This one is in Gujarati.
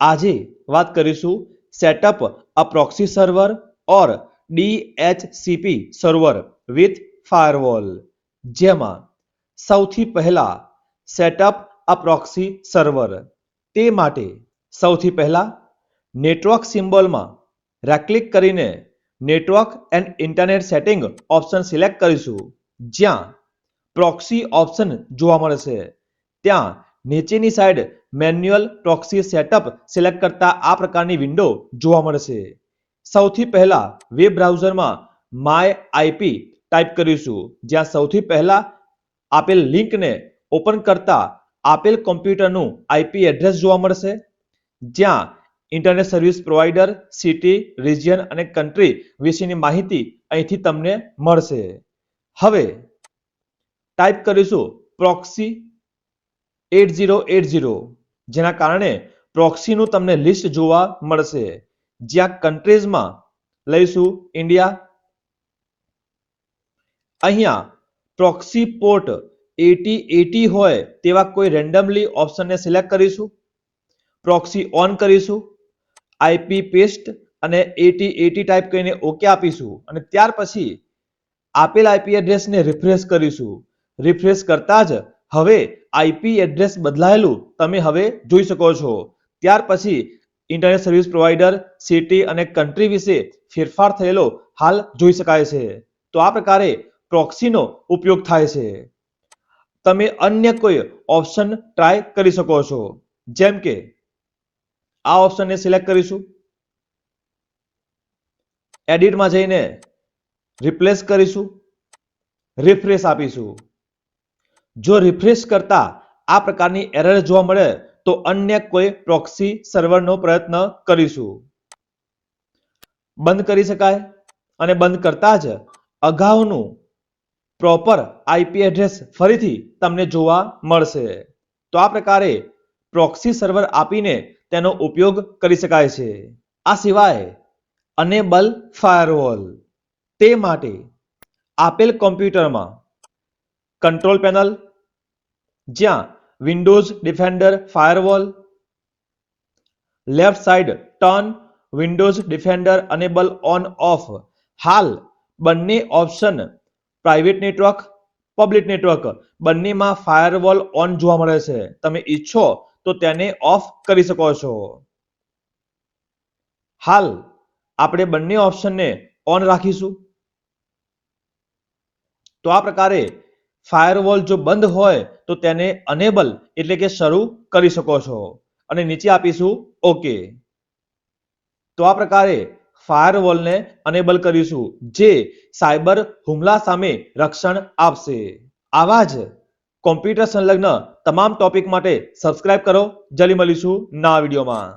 આજે વાત કરીશું setup a proxy server or DHCP server with firewall જેમાં સૌથી પહેલા સેટઅપ અ પ્રોક્સી સર્વર તે માટે સૌથી પહેલા નેટવર્ક સિમ્બોલમાં રાઇટ ક્લિક કરીને network and internet setting option select કરીશું. જ્યાં પ્રોક્સી ઓપ્શન જોવા મળશે. ત્યાં નીચેની side manual proxy setup select કરતા આ પ્રકારની વિન્ડો જોવા મળશે. સૌથી પહેલા વેબ બ્રાઉઝરમાં માય આઈપી ટાઈપ કરીશું. જ્યાં સૌથી પહેલા આપેલ લિંકને ઓપન કરતા આપેલ કોમ્પ્યુટરનું આઈપી એડ્રેસ જોવા મળશે. જ્યાં internet service provider city, region અને કન્ટ્રી વિશેની માહિતી અહીંથી તમને મળશે. હવે ટાઈપ કરીશું proxy at zero at zero. જેના કારણે પ્રોક્સીનું તમને લિસ્ટ જોવા મળશે. જ્યાં કન્ટ્રીઝમાં લઈશું ઇન્ડિયા અહીંયા પ્રોક્સી પોર્ટ એટી એટી હોય તેવા કોઈ રેન્ડમલી ઓપ્શનને સિલેક્ટ કરીશું. પ્રોક્સી ઓન કરીશું. આઈપી પેસ્ટ અને એટી એટી ટાઈપ કરીને ઓકે આપીશું. અને ત્યાર પછી આપેલ આઈપી એડ્રેસને રિફ્રેશ કરીશું. રિફ્રેશ કરતા જ હવે આઈપી એડ્રેસ બદલાયેલું તમે હવે જોઈ શકો છો. ત્યાર પછી ઇન્ટરનેટ સર્વિસ પ્રોવાઈડર સિટી અને કન્ટ્રી વિશે ફેરફાર થયેલો હાલ જોઈ શકાય છે. તો આ પ્રકારે પ્રોક્સીનો ઉપયોગ થાય છે. તમે અન્ય કોઈ ઓપ્શન ટ્રાય કરી શકો છો. જેમ કે, આ ઓપ્શનને સિલેક્ટ કરીશું. એડિટમાં જઈને રિપ્લેસ કરીશું. રિફ્રેશ આપીશું. જો રિફ્રેશ કરતા આ પ્રકારની એરર જોવા મળે, તો અન્ય કોઈ પ્રોક્સી સર્વરનો પ્રયત્ન કરીશું. બંધ કરી શકાય અને બંધ કરતા જ અગાઉનું પ્રોપર આઈપી એડ્રેસ ફરીથી તમને જોવા મળશે. તો આ પ્રકારે પ્રોક્સી સર્વર આપીને તેનો ઉપયોગ કરી શકાય છે. આ સિવાય અનેબલ ફાયરવોલ તે માટે આપેલ કોમ્પ્યુટરમાં કંટ્રોલ પેનલ જ્યાં Windows Defender firewall left side turn Windows Defender enable on off હાલ બંને option private network public network બંનેમાં ફાયરવોલ ઓન જોવા મળે છે. તમે ઈચ્છો તો તેને ઓફ કરી શકો છો. હાલ આપણે બંને ઓપ્શનને ઓન રાખીશું. તો આ પ્રકારે ફાયરવોલ જો બંધ હોય તો તેને અનેબલ એટલે કે શરૂ કરી શકો છો. અને નીચે આપીશું ઓકે તો આ પ્રકારે ફાયરવોલને અનેબલ કરીશું, જે સાયબર હુમલા સામે રક્ષણ આપશે. આવા જ કોમ્પ્યુટર સંલગ્ન તમામ ટોપિક માટે સબસ્ક્રાઇબ કરો. જલ્દી મળીશું નવા વિડીયોમાં.